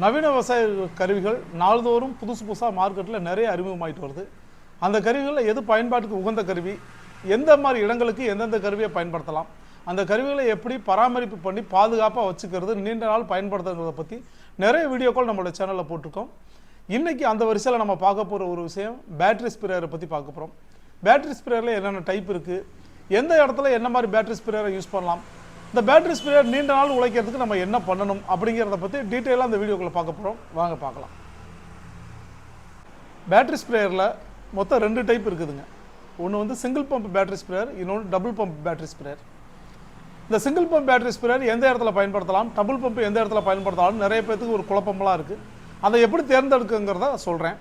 நவீன விவசாய கருவிகள் நாள்தோறும் புதுசு புதுசாக மார்க்கெட்டில் நிறைய அறிமுகமாயிட்டு வருது. அந்த கருவிகளில் எது பயன்பாட்டுக்கு உகந்த கருவி? எந்த மாதிரி இடங்களுக்கு எந்தெந்த கருவியை பயன்படுத்தலாம்? அந்த கருவிகளை எப்படி பராமரிப்பு பண்ணி பாதுகாப்பாக வச்சுக்கிறது நீண்ட நாள் பயன்படுத்துறதை பற்றி நிறைய வீடியோக்கள் நம்மளோட சேனலில் போட்டிருக்கோம். இன்றைக்கி அந்த வரிசையில் நம்ம பார்க்க போகிற ஒரு விஷயம் பேட்ரி ஸ்ப்ரேயரை பற்றி பார்க்க போகிறோம் பேட்ரி ஸ்ப்ரேயரில் என்னென்ன டைப் இருக்குது எந்த இடத்துல என்ன மாதிரி பேட்ரி ஸ்ப்ரேயரை யூஸ் பண்ணலாம்? இந்த பேட்டரி ஸ்ப்ரேயர் நீண்ட நாள் உழைக்கிறதுக்கு நம்ம என்ன பண்ணணும் அப்படிங்கிறத பற்றி டீட்டெயிலாக அந்த வீடியோக்குள்ளே பார்க்க போகிறோம் வாங்க பார்க்கலாம். பேட்டரி ஸ்ப்ரேயரில் மொத்தம் ரெண்டு டைப் இருக்குதுங்க. ஒன்று வந்து சிங்கிள் பம்ப் பேட்டரி ஸ்ப்ரேயர் இன்னொன்று டபுள் பம்ப் பேட்டரி ஸ்ப்ரேயர் இந்த சிங்கிள் பம்ப் பேட்டரி ஸ்ப்ரேயர் எந்த இடத்துல பயன்படுத்தலாம்? டபுள் பம்ப் எந்த இடத்துல பயன்படுத்தலாம் நிறைய பேர்த்துக்கு ஒரு குழப்பமெல்லாம் இருக்குது அதை எப்படி தேர்ந்தெடுக்குங்கிறத சொல்கிறேன்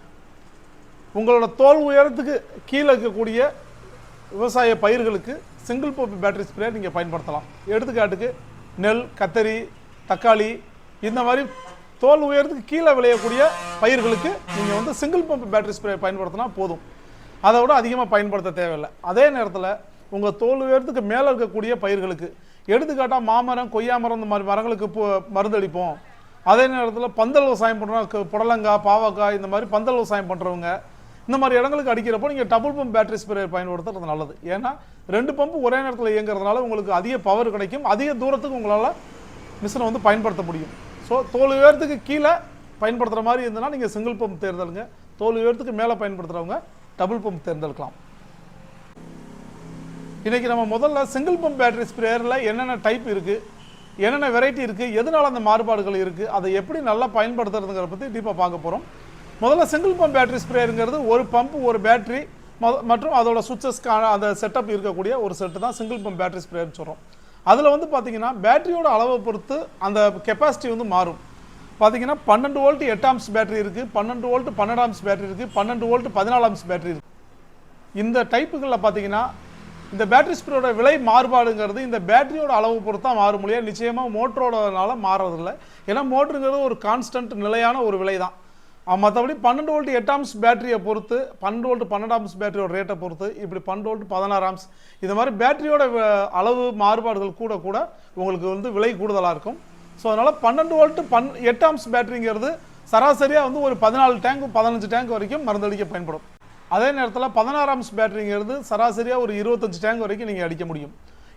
உங்களோட தோல் உயரத்துக்கு கீழே இருக்கக்கூடிய விவசாய பயிர்களுக்கு சிங்கிள் பம்ப் பேட்டரி ஸ்ப்ரே நீங்கள் பயன்படுத்தலாம். எடுத்துக்காட்டுக்கு நெல் கத்தரி தக்காளி இந்த மாதிரி தோல் உயரத்துக்கு கீழே விளையக்கூடிய பயிர்களுக்கு நீங்கள் வந்து சிங்கிள் பம்ப் பேட்டரி ஸ்ப்ரே பயன்படுத்தினா போதும். அதை விட அதிகமாக பயன்படுத்த தேவையில்லை. அதே நேரத்தில் உங்கள் தோல் உயரத்துக்கு மேலே இருக்கக்கூடிய பயிர்களுக்கு எடுத்துக்காட்டால் மாமரம் கொய்யா மரம் இந்த மாதிரி மரங்களுக்கு மருந்தடிப்போம் அதே நேரத்தில் பந்தல் விவசாயம் பண்ணுறோம் புடலங்காய் பாவக்காய் இந்த மாதிரி பந்தல் விவசாயம் பண்ணுறவங்க இந்த மாதிரி இடங்களுக்கு அடிக்கிறப்போ நீங்கள் டபுள் பம்ப் பேட்டரி ஸ்ப்ரேயர் பயன்படுத்துறது நல்லது. ஏன்னா ரெண்டு பம்பு ஒரே நேரத்தில் இயங்குறதுனால உங்களுக்கு அதிக பவர் கிடைக்கும். அதிக தூரத்துக்கு உங்களால் மிஷினை வந்து பயன்படுத்த முடியும். ஸோ தோல் உயரத்துக்கு கீழே பயன்படுத்துகிற மாதிரி இருந்ததுன்னா நீங்கள் சிங்கிள் பம்ப் தேர்ந்தெடுங்க. தோல் உயரத்துக்கு மேலே பயன்படுத்துகிறவங்க டபுள் பம்ப் தேர்ந்தெடுக்கலாம். இன்றைக்கி நம்ம முதல்ல சிங்கிள் பம்ப் பேட்டரி ஸ்ப்ரேயரில் என்னென்ன டைப் இருக்குது என்னென்ன வெரைட்டி இருக்குது எதனால் அந்த மாறுபாடுகள் இருக்குது அதை எப்படி நல்லா பயன்படுத்துறதுங்கிற பற்றி டீப்பாக பார்க்க போகிறோம் முதல்ல சிங்கிள் பம்ப் பேட்டரி ஸ்ப்ரேயருங்கிறது ஒரு பம்ப் ஒரு பேட்டரி மற்றும் அதோட சுவிச்சஸ்க்கான அந்த செட்டப் இருக்கக்கூடிய ஒரு செட்டு தான் சிங்கிள் பம்ப் பேட்டரி ஸ்ப்ரேயர்னு சொல்கிறோம் அதில் வந்து பார்த்தீங்கன்னா பேட்டரியோட அளவை பொறுத்து அந்த கெப்பாசிட்டி வந்து மாறும். பார்த்தீங்கன்னா பன்னெண்டு வோல்ட் எட்டு ஆம்ஸ் பேட்டரி இருக்குது பன்னெண்டு வோல்ட் பன்னெண்டு ஆம்ஸ் பேட்டரி இருக்குது பன்னெண்டு வோல்ட் பதினாலு ஆம்ஸ் பேட்டரி இருக்குது இந்த டைப்புகளில் பார்த்தீங்கன்னா இந்த பேட்டரி ஸ்ப்ரேயோட விலை மாறுபாடுங்கிறது இந்த பேட்டரியோட அளவு பொறுத்து தான் மாறும் முடியாது நிச்சயமாக மோட்டரோடனால மாறுறதில்லை. ஏன்னா மோட்டருங்கிறது ஒரு கான்ஸ்டன்ட் நிலையான ஒரு விலை தான். மற்றபடி பன்னெண்டு வோல்ட் எட்டாம்ஸ் பேட்டரியை பொறுத்து பன்னெண்டு வோல்ட் பன்னெண்டு ஆம்ஸ் பேட்டரியோட ரேட்டை பொறுத்து இப்படி பன்னெண்டு வோல்ட் பதினாறாம்ஸ் ஆம்ஸ் இந்த மாதிரி பேட்டரியோட அளவு மாறுபாடுகள் கூட கூட உங்களுக்கு வந்து விலை கூடுதலாக இருக்கும். ஸோ அதனால் பன்னெண்டு வோல்ட்டு பன் எட்டாம்ஸ் பேட்டரிங்கிறது சராசரியாக வந்து ஒரு பதினாலு டேங்க் பதினஞ்சு டேங்க் வரைக்கும் மருந்தடிக்க பயன்படும். அதே நேரத்தில் பதினாறாம்ஸ் பேட்டரிங்கிறது சராசரியாக ஒரு இருபத்தஞ்சு டேங்க் வரைக்கும் நீங்கள் அடிக்க முடியும்.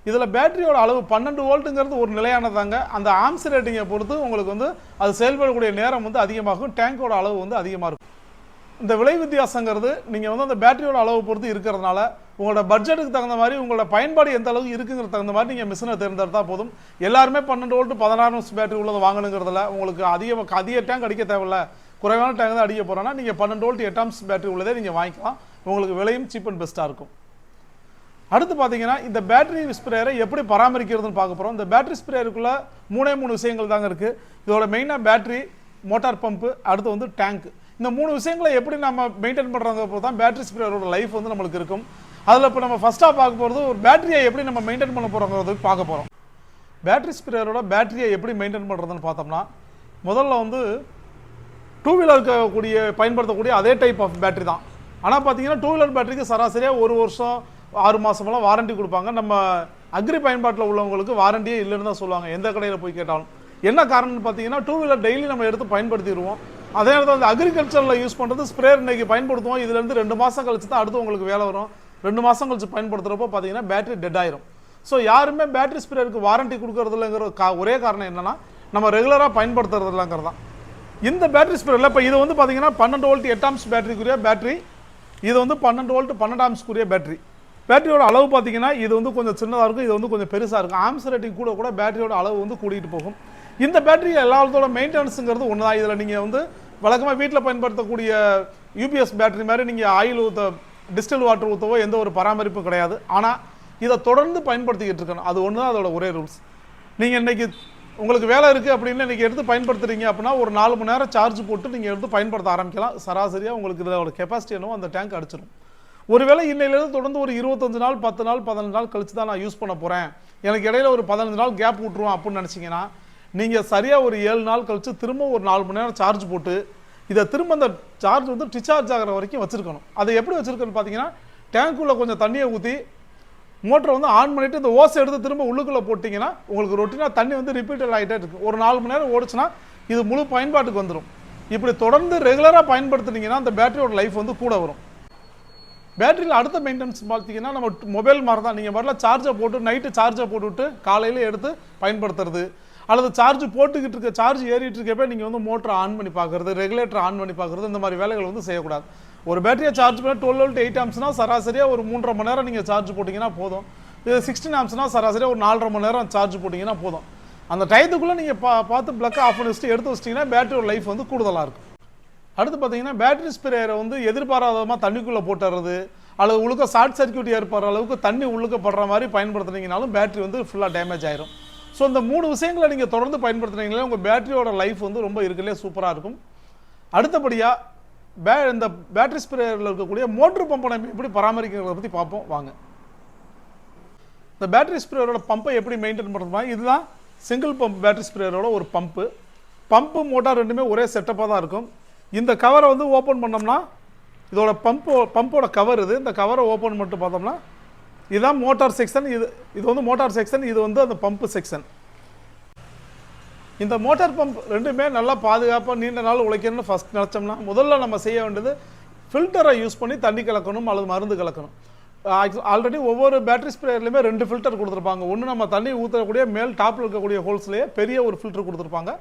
இதில் பேட்டரியோட அளவு பன்னெண்டு வோல்ட்டுங்கிறது ஒரு நிலையானதாங்க. அந்த ஆம்ஸ் ரேட்டிங்கை பொறுத்து உங்களுக்கு வந்து அது செயல்படக்கூடிய நேரம் வந்து அதிகமாகும். டேங்கோட அளவு வந்து அதிகமாக இருக்கும். இந்த விலை வித்தியாசங்கிறது நீங்கள் வந்து அந்த பேட்டரியோட அளவு பொறுத்து இருக்கிறதுனால உங்களோட பட்ஜெட்டுக்கு தகுந்த மாதிரி உங்களோட பயன்பாடு எந்த அளவுக்கு இருக்குங்கிற தகுந்த மாதிரி நீங்கள் மிஷினை தேர்ந்தெடுத்தால் போதும். எல்லாருமே பன்னெண்டு வோல்ட்டு பதினாறு நிமிஷம் பேட்டரி உள்ளதை வாங்கணுங்கிறதுல உங்களுக்கு அதிக அதிக டேங்க் அடிக்க தேவையில்ல. குறைவான டேங்க் தான் அடிக்க போகிறோன்னா நீங்கள் பன்னெண்டு வோல்ட் எட்டாம்ஸ் பேட்டரி உள்ளதே நீங்கள் வாங்கிக்கலாம். உங்களுக்கு விலையும் சீப் அண்ட் பெஸ்ட்டாக இருக்கும். அடுத்து பார்த்தீங்கன்னா இந்த பேட்டரி ஸ்ப்ரேயரை எப்படி பராமரிக்கிறதுன்னு பார்க்க போகிறோம் இந்த பேட்டரி ஸ்ப்ரேயருக்குள்ள மூணே மூணு விஷயங்கள் தாங்க இருக்குது இதோட மெயினாக பேட்டரி மோட்டார் பம்பு அடுத்து வந்து டேங்க் இந்த மூணு விஷயங்களை எப்படி நம்ம மெயின்டைன் பண்ணுறாங்க போது தான் பேட்டரி ஸ்ப்ரேயரோட லைஃப் வந்து நம்மளுக்கு இருக்கும். அதில் இப்போ நம்ம ஃபஸ்ட்டாக பார்க்க போகிறது ஒரு பேட்டரியை எப்படி நம்ம மெயின்டைன் பண்ண போகிறோங்கிறது பார்க்க போகிறோம் பேட்டரி ஸ்ப்ரேயரோட பேட்டரியை எப்படி மெயின்டைன் பண்ணுறதுன்னு பார்த்தோம்னா முதல்ல வந்து டூ வீலர் இருக்கக்கூடிய பயன்படுத்தக்கூடிய அதே டைப் ஆஃப் பேட்டரி தான். ஆனால் பார்த்தீங்கன்னா டூ வீலர் பேட்டரிக்கு சராசரியாக ஒரு வருஷம் ஆறு மாதமெல்லாம் வாரண்டி கொடுப்பாங்க. நம்ம அக்ரி பயன்பாட்டில் உள்ளவங்களுக்கு வாரண்டியே இல்லைன்னு தான் சொல்லுவாங்க. எந்த கடையில் போய் கேட்டாலும். என்ன காரணம்னு பார்த்தீங்கன்னா டூ வீலர் டெய்லி நம்ம எடுத்து பயன்படுத்திடுவோம். அதே நேரத்தில் அந்த அக்ரிகல்ச்சரில் யூஸ் பண்ணுறது ஸ்ப்ரேயர் இன்னைக்கு பயன்படுத்துவோம். இதுலேருந்து ரெண்டு மாதம் கழிச்சு தான் அடுத்து உங்களுக்கு வேலை வரும். ரெண்டு மாதம் கழிச்சு பயன்படுத்துகிறப்போ பார்த்தீங்கன்னா பேட்டரி டெட் ஆயிரும். ஸோ யாருமே பேட்டரி ஸ்ப்ரேயருக்கு வாரண்டி கொடுக்கறதில்லங்கிற கா ஒரே காரணம் என்னன்னா நம்ம ரெகுலராக பயன்படுத்துறது இல்லைங்கிறது தான். இந்த பேட்டரி ஸ்ப்ரேயரில் இப்போ இது வந்து பார்த்தீங்கன்னா பன்னெண்டு வோல்ட் எட்டாம்ஸ் பேட்டரிக்குரிய பேட்டரி இது வந்து பன்னெண்டு வோல்ட் பன்னெண்டாம்ஸ்க்குரிய பேட்டரி பேட்டரியோட அளவு பார்த்தீங்கன்னா இது வந்து கொஞ்சம் சின்னதாக இருக்கும் இது வந்து கொஞ்சம் பெருசாக இருக்கும். ஆம்ஸ் ரேட்டிங் கூட கூட பேட்டரியோட அளவு வந்து கூட்டிகிட்டு போகும். இந்த பேட்டரி எல்லாத்தோட மெயின்டெனன்ஸுங்கிறது ஒன்று தான் இதில் நீங்கள் வந்து வழக்கமாக வீட்டில் பயன்படுத்தக்கூடிய யூபிஎஸ் பேட்டரி மாதிரி நீங்கள் ஆயில் ஊற்ற டிஸ்டில் வாட்டர் ஊற்றவோ எந்த ஒரு பராமரிப்பும் கிடையாது. ஆனால் இதை தொடர்ந்து பயன்படுத்திக்கிட்டு இருக்கணும். அது ஒன்று தான் அதோட ஒரே ரூல்ஸ் நீங்கள் இன்றைக்கி உங்களுக்கு வேலை இருக்குது அப்படின்னு இன்னைக்கு எடுத்து பயன்படுத்துறீங்க அப்படின்னா ஒரு நாலு மணி நேரம் சார்ஜ் போட்டு நீங்கள் எடுத்து பயன்படுத்த ஆரம்பிக்கலாம். சராசரியாக உங்களுக்கு இதோட கெப்பாசிட்டி என்னவோ அந்த டேங்க் அடிச்சிடும் ஒருவேளை இன்னையிலேருந்து தொடர்ந்து ஒரு இருபத்தஞ்சு நாள் பத்து நாள் பதினஞ்சு நாள் கழிச்சு தான் நான் யூஸ் பண்ண போகிறேன் எனக்கு இடையில ஒரு பதினஞ்சு நாள் கேப் விட்ருவோம் அப்படின்னு நினச்சிங்கன்னா நீங்கள் சரியாக ஒரு ஏழு நாள் கழிச்சு திரும்ப ஒரு நாலு மணி நேரம் சார்ஜ் போட்டு இதை திரும்ப அந்த சார்ஜ் வந்து டிஸ்சார்ஜ் ஆகிற வரைக்கும் வச்சுருக்கணும். அதை எப்படி வச்சிருக்கணும் பார்த்தீங்கன்னா டேங்க்குள்ளே கொஞ்சம் தண்ணியை ஊற்றி மோட்டரை வந்து ஆன் பண்ணிவிட்டு இந்த ஓசை எடுத்து திரும்ப உள்ளுக்குள்ளே போட்டிங்கன்னா உங்களுக்கு ரொட்டீனாக தண்ணி வந்து ரிப்பீட்டட் ஆகிட்டே இருக்குது ஒரு நாலு மணி நேரம் ஓடுச்சுன்னா இது முழு பயன்பாட்டுக்கு வந்துடும் இப்படி தொடர்ந்து ரெகுலராக பயன்படுத்துனீங்கன்னா அந்த பேட்டரியோட லைஃப் வந்து கூட வரும். பேட்டரியில் அடுத்த மெயின்டெனன்ஸ் பார்த்தீங்கன்னா நம்ம மொபைல் மாதிரி தான் நீங்கள் வரல சார்ஜை போட்டு நைட்டு சார்ஜை போட்டுவிட்டு காலையில் எடுத்து பயன்படுத்துறது. அல்லது சார்ஜ் போட்டுக்கிட்டு இருக்க சார்ஜ் ஏறிட்டு இருக்கப்ப நீங்கள் வந்து மோட்டரை ஆன் பண்ணி பார்க்குறது ரெகுலேட்டர் ஆன் பண்ணி பார்க்குறது இந்த மாதிரி வேலைகள் வந்து செய்யக்கூடாது. ஒரு பேட்டரியை சார்ஜ் பண்ண டுவெல் வோல்ட் எயிட் ஆம்ஸ்னா சராசரியாக ஒரு மூன்றரை மணி நேரம் நீங்கள் சார்ஜ் போட்டிங்கன்னா போதும். இது சிக்ஸ்டீன் ஆம்ஸ்னா சராசரியாக ஒரு நாலரை மணி நேரம் சார்ஜ் போட்டிங்கன்னா போதும். அந்த டயத்துக்குள்ளே நீங்கள் பா பார்த்து ப்ளக்கை ஆஃப் பண்ணி வச்சுட்டு எடுத்து வச்சிட்டிங்கன்னா பேட்டரியோட லைஃப் வந்து கூடுதலாக இருக்கும். அடுத்து பார்த்தீங்கன்னா பேட்டரி ஸ்ப்ரேயரை வந்து எதிர்பாராதமாக தண்ணிக்குள்ளே போட்டுறது அல்லது உழுக்க ஷார்ட் சர்க்கியூட் ஏற்படுற அளவுக்கு தண்ணி உழுக்கப்படுற மாதிரி பயன்படுத்துனீங்கனாலும் பேட்டரி வந்து ஃபுல்லாக டேமேஜ் ஆயிரும். ஸோ இந்த மூணு விஷயங்களை நீங்கள் தொடர்ந்து பயன்படுத்துனீங்களே உங்கள் பேட்டரியோட லைஃப் வந்து ரொம்ப இருக்கலே சூப்பராக இருக்கும். அடுத்தபடியாக பே இந்த பேட்டரி ஸ்ப்ரேயரில் இருக்கக்கூடிய மோட்ரு பம்பை நம்ம எப்படி பராமரிக்கிறத பற்றி பார்ப்போம். வாங்க. இந்த பேட்டரி ஸ்ப்ரேயரோட பம்பை எப்படி மெயின்டைன் பண்ணுறதுமா இதுதான் சிங்கிள் பம்ப் பேட்டரி ஸ்ப்ரேயரோட ஒரு பம்பு பம்பு மோட்டார் ரெண்டுமே ஒரே செட்டப்பாக தான் இருக்கும். இந்த கவரை வந்து ஓப்பன் பண்ணோம்னா இதோட பம்போ பம்போட கவர் இது இந்த கவரை ஓப்பன் பண்ணிட்டு பார்த்தோம்னா இதுதான் மோட்டார் செக்ஷன் இது இது வந்து மோட்டார் செக்ஷன் இது வந்து அந்த பம்பு செக்ஷன். இந்த மோட்டார் பம்ப் ரெண்டுமே நல்லா பாதுகாப்பாக நீண்ட நாள் உழைக்கணும்னு ஃபஸ்ட் நினச்சோம்னா முதல்ல நம்ம செய்ய வேண்டியது ஃபில்டரை யூஸ் பண்ணி தண்ணி கலக்கணும் அல்லது மருந்து கலக்கணும். ஆல்ரெடி ஒவ்வொரு பேட்டரி ஸ்ப்ரேயர்லையுமே ரெண்டு ஃபில்டர் கொடுத்துருப்பாங்க. ஒன்று நம்ம தண்ணி ஊற்றக்கூடிய மேல் டாப்பில் இருக்கக்கூடிய ஹோல்ஸ்லேயே பெரிய ஒரு ஃபில்டர் கொடுத்துருப்பாங்க.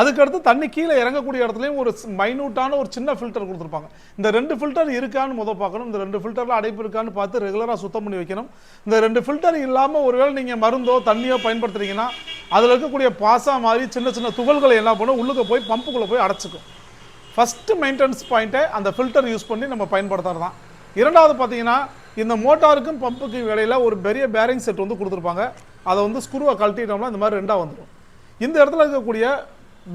அதுக்கடுத்து தண்ணி கீழே இறங்கக்கூடிய இடத்துலையும் ஒரு மைனூட்டான ஒரு சின்ன ஃபில்டர் கொடுத்துருப்பாங்க. இந்த ரெண்டு ஃபில்டர் இருக்கான்னு முத பார்க்கணும். இந்த ரெண்டு ஃபில்டரில் அடைப்பு இருக்கான்னு பார்த்து ரெகுலராக சுத்தம் பண்ணி வைக்கணும். இந்த ரெண்டு ஃபில்டர் இல்லாமல் ஒருவேளை நீங்கள் மருந்தோ தண்ணியோ பயன்படுத்துறீங்கன்னா அதில் இருக்கக்கூடிய பாசா மாதிரி சின்ன சின்ன துகள்களை என்ன பண்ணும் உள்ளுக்கு போய் பம்புக்குள்ளே போய் அடைச்சிக்கும். ஃபஸ்ட்டு மெயின்டெனன்ஸ் பாயிண்ட்டை அந்த ஃபில்டர் யூஸ் பண்ணி நம்ம பயன்படுத்துறது தான். இரண்டாவது பார்த்தீங்கன்னா இந்த மோட்டாருக்கும் பம்புக்கும் இடையில ஒரு பெரிய பேரிங் செட் வந்து கொடுத்துருப்பாங்க. அதை வந்து ஸ்க்ரூவை கழட்டிட்டோம்னா இந்த மாதிரி ரெண்டாக வந்துடும் இந்த இடத்துல இருக்கக்கூடிய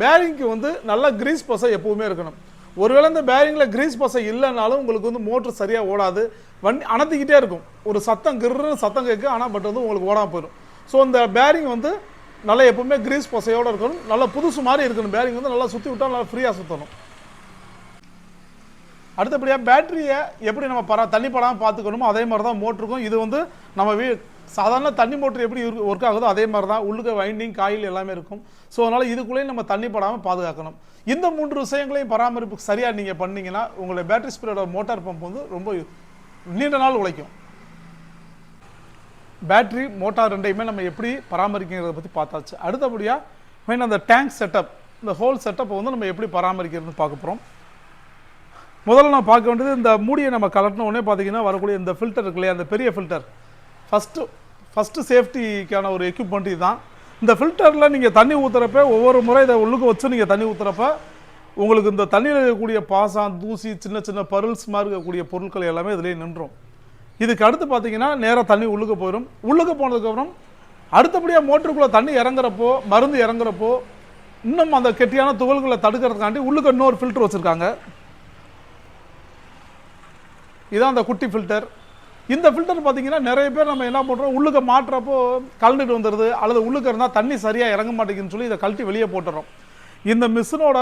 பேரிங்க்கு வந்து நல்லா கிரீஸ் பசை எப்பவுமே இருக்கணும். ஒருவேளை இந்த பேரிங்கில் கிரீஸ் பசை இல்லைனாலும் உங்களுக்கு வந்து மோட்ரு சரியாக ஓடாது. வண்டி அணத்திக்கிட்டே இருக்கும். ஒரு சத்தம் கிருன்னு சத்தம் கேட்கு ஆனால் பட் வந்து உங்களுக்கு ஓடாமல் போயிடும். ஸோ இந்த பேரிங் வந்து நல்லா எப்பவுமே கிரீஸ் பசையோடு இருக்கணும். நல்லா புதுசு மாதிரி இருக்கணும். பேரிங் வந்து நல்லா சுற்றி விட்டால் நல்லா ஃப்ரீயாக சுற்றணும் அடுத்தபடியாக பேட்டரியை எப்படி நம்ம பரா தண்ணி படாமல் பார்த்துக்கணுமோ அதே மாதிரி தான் மோட்டருக்கும் இது வந்து நம்ம வீ சாதாரண தண்ணி மோட்டர் எப்படி ஒர்க் ஆகுதோ அதே மாதிரி தான் உள்ளுக்க வைண்டிங் காயில் எல்லாமே இருக்கும். ஸோ அதனால் இதுக்குள்ளேயும் நம்ம தண்ணி படாமல் பாதுகாக்கணும். இந்த மூன்று விஷயங்களையும் பராமரிப்பு சரியாக நீங்கள் பண்ணீங்கன்னா உங்களுடைய பேட்டரி ஸ்ப்ரேயோட மோட்டார் பம்ப் வந்து ரொம்ப நீண்ட நாள் உழைக்கும். பேட்டரி மோட்டார் ரெண்டையுமே நம்ம எப்படி பராமரிக்கிறத பற்றி பார்த்தாச்சு. அடுத்தபடியாக மெயின் அந்த டேங்க் செட்டப் இந்த ஹோல் செட்டப்பை வந்து நம்ம எப்படி பராமரிக்கிறதுன்னு பார்க்க போகிறோம் முதல்ல நம்ம பார்க்க வேண்டியது இந்த மூடியை நம்ம கலட்டின உடனே பார்த்தீங்கன்னா வரக்கூடிய இந்த ஃபில்டர் இருக்கு இல்லையா அந்த பெரிய ஃபில்டர் ஃபஸ்ட்டு ஃபஸ்ட்டு சேஃப்டிக்கான ஒரு எக்யூப்மெண்ட் இதுதான். இந்த ஃபில்டரில் நீங்கள் தண்ணி ஊற்றுறப்ப ஒவ்வொரு முறை இதை உள்ளுக்கு வச்சு நீங்கள் தண்ணி ஊற்றுறப்ப உங்களுக்கு இந்த தண்ணியில் இருக்கக்கூடிய பாசம் தூசி சின்ன சின்ன பருள்ஸ் மாதிரி இருக்கக்கூடிய பொருட்கள் எல்லாமே இதிலே நின்றும். இதுக்கு அடுத்து பார்த்தீங்கன்னா நேராக தண்ணி உள்ளுக்கு போயிடும் உள்ளுக்கு போனதுக்கப்புறம் அடுத்தபடியாக மோட்டருக்குள்ளே தண்ணி இறங்குறப்போ மருந்து இறங்குறப்போ இன்னும் அந்த கெட்டியான துகள்களை தடுக்கிறதுக்காண்டி உள்ளுக்கு இன்னொரு ஃபில்டர் வச்சுருக்காங்க. இதான் அந்த குட்டி ஃபில்டர் இந்த ஃபில்டர் பார்த்தீங்கன்னா நிறைய பேர் நம்ம என்ன பண்ணுறோம் உள்ளுக்க மாட்டுறப்போ கலந்துட்டு வந்துடுது அல்லது உள்ளுக்க இருந்தால் தண்ணி சரியாக இறங்க மாட்டேங்குதுன்னு சொல்லி இதை கழட்டி வெளியே போட்டுறோம். இந்த மிஷினோட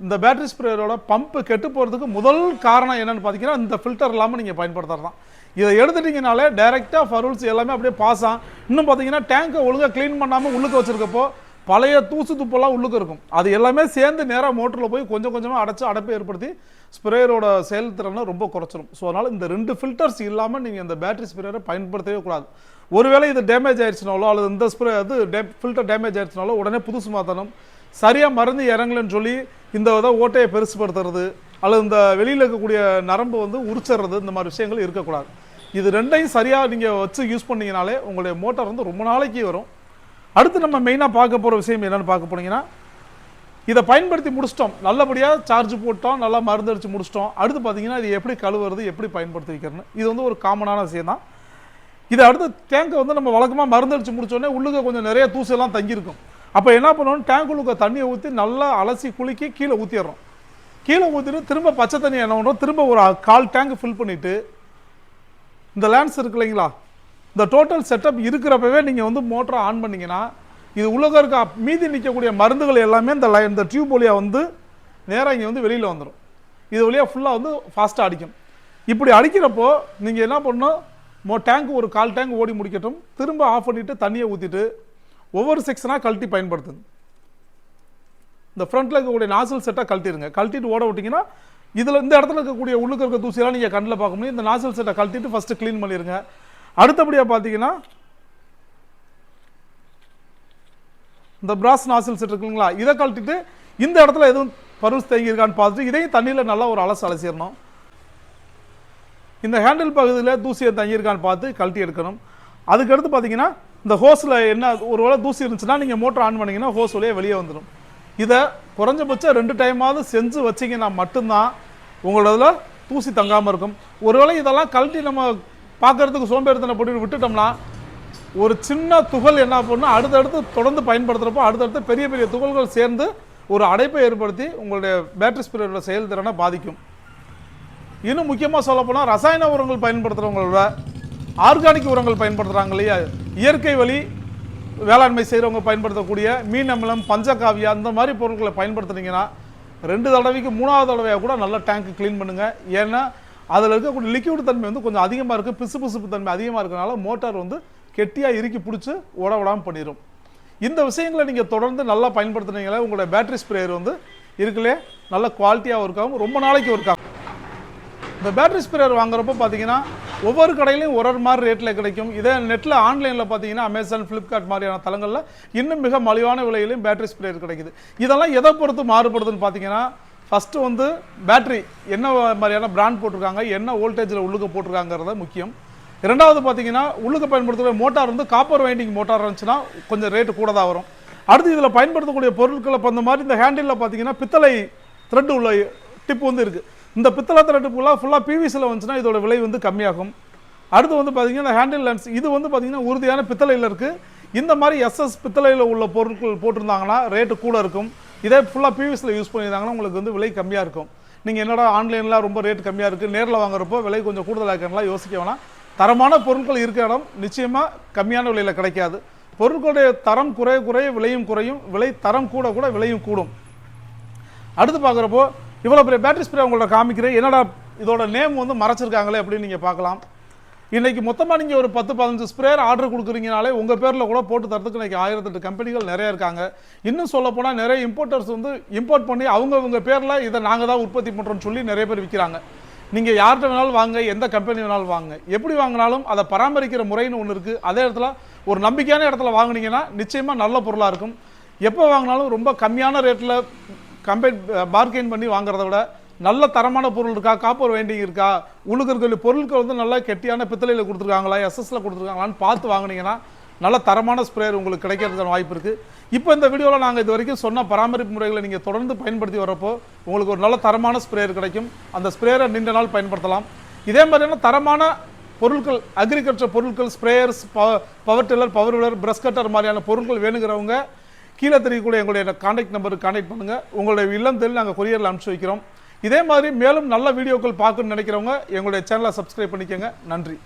இந்த பேட்டரி ஸ்ப்ரேயரோட பம்பு கெட்டு போகிறதுக்கு முதல் காரணம் என்னென்னு பார்த்தீங்கன்னா இந்த ஃபில்டர் இல்லாமல் நீங்கள் பயன்படுத்துறது தான் இதை எடுத்துட்டீங்கனாலே டைரெக்டாக ஃபருல்ஸ் எல்லாமே அப்படியே பாஸ் ஆகும் இன்னும் பார்த்தீங்கன்னா டேங்கை ஒழுங்காக க்ளீன் பண்ணாமல் உள்ளுக்க வச்சுருக்கப்போ பழைய தூசு துப்பெல்லாம் உள்ளுக்கு இருக்கும். அது எல்லாமே சேர்ந்து நேராக மோட்டரில் போய் கொஞ்சம் கொஞ்சமாக அடைச்சு அடைப்பை ஏற்படுத்தி ஸ்ப்ரேயரோட செயல்திறனை ரொம்ப குறைச்சிரும். ஸோ அதனால் இந்த ரெண்டு ஃபில்டர்ஸ் இல்லாமல் நீங்கள் இந்த பேட்டரி ஸ்ப்ரேயரை பயன்படுத்தவே கூடாது. ஒருவேளை இது டேமேஜ் ஆயிடுச்சுனாலோ அல்லது இந்த ஸ்ப்ரே அது டே ஃபில்டர் டேமேஜ் ஆயிடுச்சுனாலோ உடனே புதுசு மாற்றணும் சரியாக மருந்து இறங்கலன்னு சொல்லி இந்த இதை ஓட்டையை பெருசுப்படுத்துறது அல்லது இந்த வெளியில் இருக்கக்கூடிய நரம்பு வந்து உரிச்சிடுறது இந்த மாதிரி விஷயங்கள் இருக்கக்கூடாது. இது ரெண்டையும் சரியாக நீங்கள் வச்சு யூஸ் பண்ணிங்கனாலே உங்களுடைய மோட்டார் வந்து ரொம்ப நாளைக்கு வரும். அடுத்து நம்ம மெயினாக பார்க்க போகிற விஷயம் என்னென்னு பார்க்க போனீங்கன்னா இதை பயன்படுத்தி முடிச்சிட்டோம். நல்லபடியாக சார்ஜ் போட்டோம் நல்லா மருந்து அடித்து முடிச்சிட்டோம். அடுத்து பார்த்தீங்கன்னா இது எப்படி கழுவுறது எப்படி பயன்படுத்தி வைக்கிறன்னு இது வந்து ஒரு காமனான விஷயம் தான். இது அடுத்து டேங்கை வந்து நம்ம வழக்கமாக மருந்து அடித்து முடிச்சோடனே உள்ளுக்க கொஞ்சம் நிறைய தூசெல்லாம் தங்கியிருக்கும். அப்போ என்ன பண்ணுவோம்? டேங்க் உள்ளுக்க தண்ணியை ஊற்றி நல்லா அலசி குலுக்கி கீழே ஊற்றிடுறோம் கீழே ஊற்றிட்டு திரும்ப பச்சை தண்ணி என்ன பண்ணுறோம் திரும்ப ஒரு கால் டேங்க் ஃபில் பண்ணிவிட்டு இந்த லேண்ட்ஸ் இருக்கு இல்லைங்களா? இந்த டோட்டல் செட்டப் இருக்கிறப்பவே நீங்கள் வந்து மோட்டரை ஆன் பண்ணீங்கன்னா இது உள்ளே இருக்க மீதி நிற்கக்கூடிய மருந்துகள் எல்லாமே இந்த லை இந்த டியூப் வழியாக வந்து நேராக இங்கே வந்து வெளியில் வந்துடும் இது வழியாக ஃபுல்லாக வந்து ஃபாஸ்ட்டாக அடிக்கும். இப்படி அடிக்கிறப்போ நீங்கள் என்ன பண்ணணும்? மோ டேங்க் ஒரு கால் டேங்க் ஓடி முடிக்கட்டும். திரும்ப ஆஃப் பண்ணிவிட்டு தண்ணியை ஊற்றிட்டு ஒவ்வொரு செக்ஷனாக கழட்டி பயன்படுத்துது இந்த ஃப்ரண்ட்டில் இருக்கக்கூடிய நாசில் செட்டை கழட்டிடுங்க கழட்டிட்டு ஓட விட்டிங்கன்னா இதில் இந்த இடத்துல இருக்கக்கூடிய உள்ளுக்கு இருக்க தூசியெல்லாம் நீங்கள் கண்ணில் பார்க்க முடியும். இந்த நாசில் செட்டை கழட்டிட்டு ஃபஸ்ட்டு க்ளீன் பண்ணிடுங்க அடுத்தபடியாக பார்த்தீங்கன்னா இந்த பிராஸ் நாசில் செட் இருக்குங்களா? இதை கழட்டிட்டு இந்த இடத்துல எதுவும் பருஸ் தேங்கியிருக்கான்னு பார்த்துட்டு இதையும் தண்ணியில் நல்லா ஒரு அலசு அலசிடணும். இந்த ஹேண்டில் பகுதியில் தூசியை தங்கியிருக்கான்னு பார்த்து கழட்டி எடுக்கணும். அதுக்கடுத்து பார்த்தீங்கன்னா இந்த ஹோஸில் என்ன ஒரு வேளை தூசி இருந்துச்சுன்னா நீங்கள் மோட்டர் ஆன் பண்ணிங்கன்னா ஹோஸ் வழியே வெளியே வந்துடும். இதை குறைஞ்சபட்சம் ரெண்டு டைமாவது செஞ்சு வச்சிங்கன்னா மட்டும்தான் உங்களோட தூசி தங்காமல் இருக்கும். ஒருவேளை இதெல்லாம் கழட்டி நம்ம பார்க்கறதுக்கு சோம்பேறித்தனை போட்டு விட்டுட்டோம்னா ஒரு சின்ன துகள் என்ன பண்ணும் அடுத்தடுத்து தொடர்ந்து பயன்படுத்துகிறப்போ அடுத்தடுத்து பெரிய பெரிய துகள்கள் சேர்ந்து ஒரு அடைப்பை ஏற்படுத்தி உங்களுடைய பேட்டரி ஸ்பிரியோட செயல்திறனை பாதிக்கும். இன்னும் முக்கியமாக சொல்லப்போனால் ரசாயன உரங்கள் பயன்படுத்துகிறவங்களோட ஆர்கானிக் உரங்கள் பயன்படுத்துகிறாங்க இல்லையா? இயற்கை வழி வேளாண்மை செய்கிறவங்க பயன்படுத்தக்கூடிய மீன் அமிலம் பஞ்சகாவியா அந்த மாதிரி பொருட்களை பயன்படுத்துனீங்கன்னா ரெண்டு தடவைக்கு மூணாவது தடவையாக கூட நல்லா டேங்க் க்ளீன் பண்ணுங்கள் ஏன்னா அதில் இருக்கக்கூடிய லிக்விட் தன்மை வந்து கொஞ்சம் அதிகமாக இருக்குது பிசு பிசுப்பு தன்மை அதிகமாக இருக்கிறனால மோட்டார் வந்து கெட்டியாக இறுக்கி பிடிச்சி ஓட விடாமல் பண்ணிடும் இந்த விஷயங்களை நீங்கள் தொடர்ந்து நல்லா பயன்படுத்துனீங்களே உங்களோட பேட்டரி ஸ்ப்ரேயர் வந்து இருக்குல்லே நல்ல குவாலிட்டியாக இருக்காகும் ரொம்ப நாளைக்கு இருக்காகும் இந்த பேட்டரி ஸ்ப்ரேயர் வாங்குறப்போ பார்த்தீங்கன்னா ஒவ்வொரு கடையிலையும் ஒரு ஒரு மாதிரி ரேட்டில் கிடைக்கும். இதே நெட்டில் ஆன்லைனில் பார்த்தீங்கன்னா அமேசான் ஃப்ளிப்கார்ட் மாதிரியான தளங்களில் இன்னும் மிக மலிவான விலையிலையும் பேட்டரி ஸ்ப்ரேயர் கிடைக்குது. இதெல்லாம் எதை பொறுத்து மாறுபடுதுன்னு பார்த்தீங்கன்னா ஃபஸ்ட்டு வந்து பேட்ரி என்ன மாதிரியான பிராண்ட் போட்டிருக்காங்க என்ன வோல்டேஜில் உள்ளுக்க போட்டிருக்காங்கிறத முக்கியம். இரண்டாவது பார்த்தீங்கன்னா உள்ளுக்கு பயன்படுத்துகிற மோட்டார் வந்து காப்பர் வைண்டிங் மோட்டார் இருந்துச்சுன்னா கொஞ்சம் ரேட்டு கூட தான் வரும். அடுத்து இதில் பயன்படுத்தக்கூடிய பொருட்களை இப்போ மாதிரி இந்த ஹேண்டிலில் பார்த்தீங்கன்னா பித்தளை த்ரெட் உள்ள டிப் வந்து இருக்குது இந்த பித்தளை த்ரெட்டு ஃபுல்லாக ஃபுல்லாக பிவிசியில் வந்துச்சுன்னா இதோட விலை வந்து கம்மியாகும். அடுத்து வந்து பார்த்தீங்கன்னா ஹேண்டில் லென்ஸ் இது வந்து பார்த்தீங்கன்னா உறுதியான பித்தளையில் இருக்குது இந்த மாதிரி எஸ்எஸ் பித்தளையில் உள்ள பொருட்கள் போட்டிருந்தாங்கன்னா ரேட்டு கூட இருக்கும். இதே ஃபுல்லாக பிவிசியில் யூஸ் பண்ணியிருந்தாங்கன்னா உங்களுக்கு வந்து விலை கம்மியாக இருக்கும். நீங்கள் என்னடா ஆன்லைனில் ரொம்ப ரேட் கம்மியாக இருக்குது நேரில் வாங்குறப்போ விலை கொஞ்சம் கூடுதலாக இருக்கனால யோசிக்க வேணாம். தரமான பொருட்கள் இருக்கிற இடம் நிச்சயமாக கம்மியான விலையில் கிடைக்காது. பொருட்களுடைய தரம் குறைய குறைய விலையும் குறையும். விலை தரம் கூட கூட விலையும் கூடும். அடுத்து பார்க்குறப்போ இவ்வளோ பெரிய பேட்டரி ஸ்ப்ரே உங்கள்ட்ட காமிக்கிறேன். என்னடா இதோட நேம் வந்து மறைச்சிருக்காங்களே அப்படின்னு நீங்கள் பார்க்கலாம். இன்றைக்கி மொத்தமாக நீங்கள் ஒரு பத்து பதினஞ்சு ஸ்ப்ரேயர் ஆர்டர் கொடுக்குறீங்கனாலே உங்கள் பேரில் கூட போட்டு தரத்துக்கு இன்றைக்கி ஆயிரத்தெட்டு கம்பெனிகள் நிறைய இருக்காங்க. இன்னும் சொல்லப்போனால் நிறைய இம்போர்ட்டர்ஸ் வந்து இம்போர்ட் பண்ணி அவங்கவுங்க பேரில் இதை நாங்கள் தான் உற்பத்தி பண்ணுறோம்னு சொல்லி நிறைய பேர் விற்கிறாங்க நீங்கள் யார்கிட்ட வேணாலும் வாங்க எந்த கம்பெனி வேணாலும் வாங்க. எப்படி வாங்கினாலும் அதை பராமரிக்கிற முறைன்னு ஒன்று இருக்குது அதே இடத்துல ஒரு நம்பிக்கையான இடத்துல வாங்குனீங்கன்னா நிச்சயமாக நல்ல பொருளாக இருக்கும். எப்போ வாங்கினாலும் ரொம்ப கம்மியான ரேட்டில் கம்பேர் பார்கெயின் பண்ணி வாங்குறத விட நல்ல தரமான பொருள் இருக்கா காப்பர் வேண்டிங் இருக்கா உள்ளுக்கு பொருட்கள் வந்து நல்லா கெட்டியான பித்தளையில் கொடுத்துருக்காங்களா எஸ்எஸ்ல கொடுத்துருக்காங்களான்னு பார்த்து வாங்குனீங்கன்னா நல்ல தரமான ஸ்ப்ரேயர் உங்களுக்கு கிடைக்கிறதுக்கான வாய்ப்பு இருக்குது இப்போ இந்த வீடியோவில் நாங்கள் இது வரைக்கும் சொன்ன பராமரிப்பு முறைகளை நீங்கள் தொடர்ந்து பயன்படுத்தி வரப்போ உங்களுக்கு ஒரு நல்ல தரமான ஸ்ப்ரேயர் கிடைக்கும். அந்த ஸ்ப்ரேயரை நீண்ட நாள் பயன்படுத்தலாம். இதே மாதிரியான தரமான பொருட்கள் அக்ரிகல்ச்சர் பொருட்கள் sprayers power tiller power weeder brush cutter மாதிரியான பொருட்கள் வேணுங்கிறவங்க கீழே தெரியக்கூடிய எங்களுடைய கான்டாக்ட் நம்பருக்கு கான்டாக்ட் பண்ணுங்கள் உங்களுடைய இல்லம் தெரியும் நாங்கள் கொரியரில் அனுப்பிச்சு வைக்கிறோம். இதே மாதிரி மேலும் நல்ல வீடியோக்கள் பார்க்கணும்னு நினைக்கிறவங்க எங்களுடைய சேனலை சப்ஸ்கிரைப் பண்ணிக்கோங்க. நன்றி.